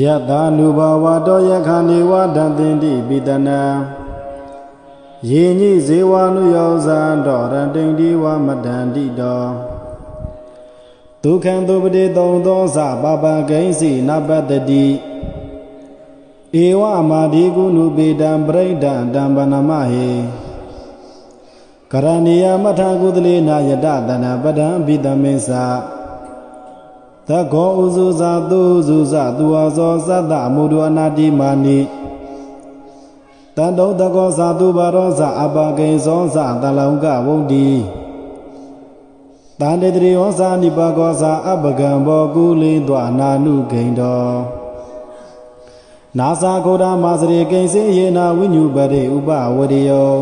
ယတ္တာနုဘဝတောယခဏေဝဒံတင်တိပိတနံယေညိဇေဝနုယောဇံတော်ရတိန်ဒီဝမတန္တိတောဒုက္ခံသုပတိသုံးသောသပပဂိဉ္စီနပတ္တိဧဝမာဒီကုနုပေတံပရိဒံတံပနမဟေကရဏီယမထာကုသလေနာယတတနာပဒံဘိတမေသ သကောဥဇုဇာသူဇုဇသူဝဇောသတ္တမုဒ္ဒအနာတိမာနိတန္တုတကောဇာသူဘာရောဇအပကိဉ္ဇောဇတလောကဝုဒ္ဓီတန္တေတရိယောဇာနိပကောဇာအပကံဘောကုလိတွအနာနုဂိန္တောနာသာခိုဒာမာစရိကိဉ္စေယေနာဝိညုပရိဥပဝရိယော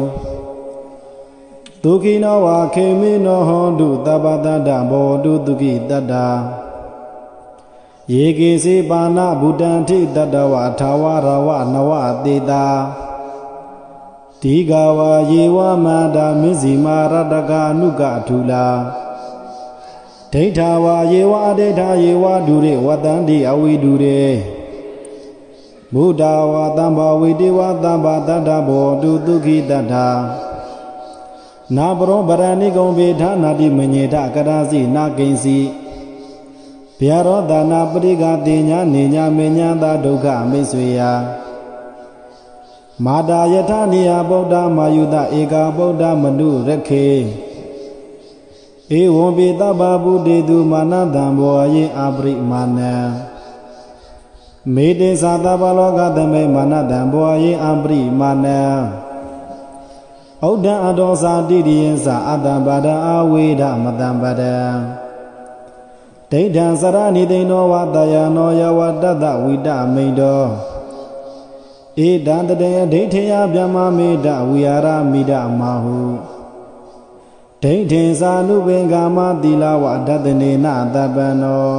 ဒုခိနောဝါခေမိနောဟောတုတပ္ပတ္တဘောတုဒုခိတတ္တာ ယေကေစေပါဏဗုဒ္ဓံထိတတဝထာဝရဝနဝတေတာဒီဃဝါယေဝမန္တာမစ္စီမာရတကအနုကထူလာဒိဋ္ဌာဝါယေဝအဒိဋ္ဌာယေဝဒုရေဝတန္တိအဝိဒုရေဘုဒ္ဓဝါတံဘာဝိတေဝတံဘာတတ္တဘောတုဒုခိတတ္ထာနာပရောဗရဏိကုံဘေဌာနာတိမညေထကရာစီနာကိဉ္စီ ဗျာရောဒါနာပရိကတိညာနေညာမေညာသာဒုက္ခမိတ်ဆွေယမာတာယထနိယဗုဒ္ဓမာယုတဧကာဗုဒ္ဓမနုရခေဧဝံပိတဗ္ဗဗုတေတုမာနတံဘောယေအပရိမာနံမေတေသာတဗ္ဗလောကသမေမာနတံဘောယေအပရိမာနံဩဒ္ဒံအတောသာတိရိယံသာအတ္တပါဒအာဝေဒမတံပဒံ ဒိဋ္ဌံစရဏိသိဏောဝတယနောယဝတတ္တဝိတမိန်တောဧတံတတေဒိဋ္ဌယဗျမမေတဝိဟာရမိဒမဟုဒိဋ္ဌိသာနုပင်ကာမသီလဝဒတနေနတပ္ပနော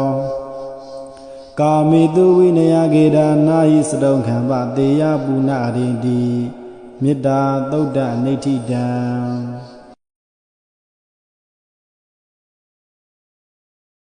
ကာမေတုဝိနယကေဒနာဟိစတုံခံပတေယပုဏ္ဏရိတိမေတ္တာသုဒ္ဓနိဋ္ဌိတံ